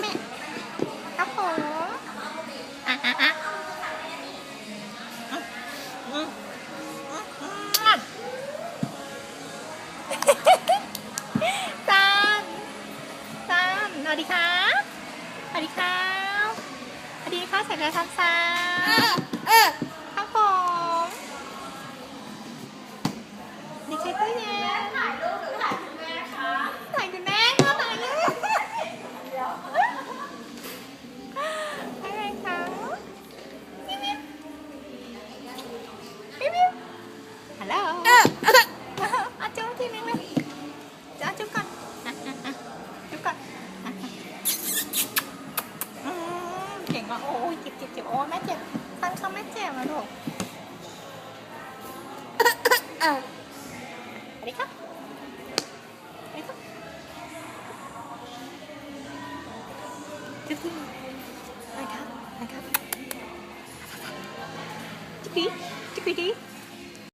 แม่ครับผมอะอะอะอืมอืมอืมอืมซันซันสวัสดีครับสวัสดีครับสวัสดีครับใส่กระซันซันครับผมดีใจด้วยนะถ่ายรูปหรือถ่ายคุ มเก่งอะโอ้ยเจ็บเจ็บเจ็บโอ้ยแม่เจ็บฟันเขาแม่เจ็บอะลูกสวัสดีครับสวัสดีครับจุ๊บทีไปครับไปครับจุ๊บดิจุ๊บดิ